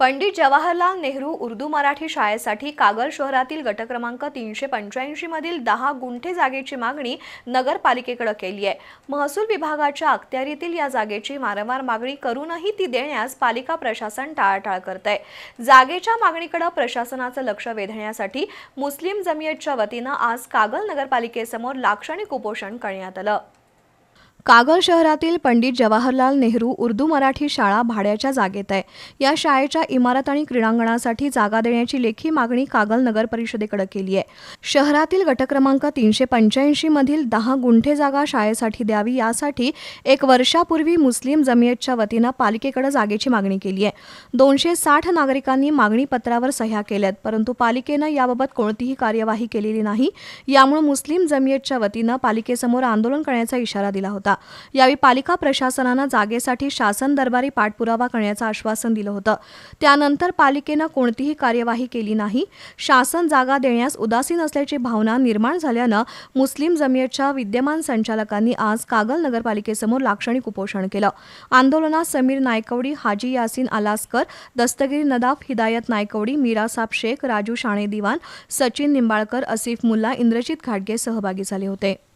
पंडित जवाहरलाल नेहरू उर्दू मराठी शाळेसाठी कागल शहरातील गट क्रमांक तीनशे पंच्याऐंशीमधील दहा गुंठे जागेची मागणी नगरपालिकेकडे केली आहे. महसूल विभागाच्या अखत्यारीतील या जागेची वारंवार मागणी करूनही ती देण्यास पालिका प्रशासन टाळाटाळ करत आहे जागेच्या मागणीकडे प्रशासनाचं लक्ष वेधण्यासाठी मुस्लिम जमियतच्या वतीनं आज कागल नगरपालिकेसमोर लाक्षणिक उपोषण करण्यात आलं. कागल शहरातील पंडित जवाहरलाल नेहरू उर्दू मराठी शाळा भाड्याच्या जागेत आहे. या शाळेच्या इमारत आणि क्रीडांगणासाठी जागा देण्याची लेखी मागणी कागल नगर परिषदेकडे केली आहे. शहरातील गटक्रमांक तीनशे पंच्याऐंशी मधील दहा गुंठे जागा शाळेसाठी द्यावी यासाठी एक वर्षापूर्वी मुस्लिम जमियतच्या वतीनं पालिकेकडे जागेची मागणी केली आहे. दोनशे साठ नागरिकांनी मागणी पत्रावर सह्या केल्यात परंतु पालिकेनं याबाबत कोणतीही कार्यवाही केलेली नाही. यामुळे मुस्लिम जमियतच्या वतीनं पालिकेसमोर आंदोलन करण्याचा इशारा दिला होता. यावेळी पालिका प्रशासनानं जागेसाठी शासन दरबारी पाठपुरावा करण्याचं आश्वासन दिलं होतं. त्यानंतर पालिकेनं कोणतीही कार्यवाही केली नाही. शासन जागा देण्यास उदासीन असल्याची भावना निर्माण झाल्यानं मुस्लिम जमियतच्या विद्यमान संचालकांनी आज कागल नगरपालिकेसमोर लाक्षणिक उपोषण केलं. आंदोलनात समीर नायकवडी हाजी यासीन अलास्कर दस्तगीर नदाफ हिदायत नायकवडी मीरासाब शेख राजू शाणे दिवान सचिन निंबाळकर असिफ मुल्ला इंद्रजित घाटगे सहभागी झाले होते.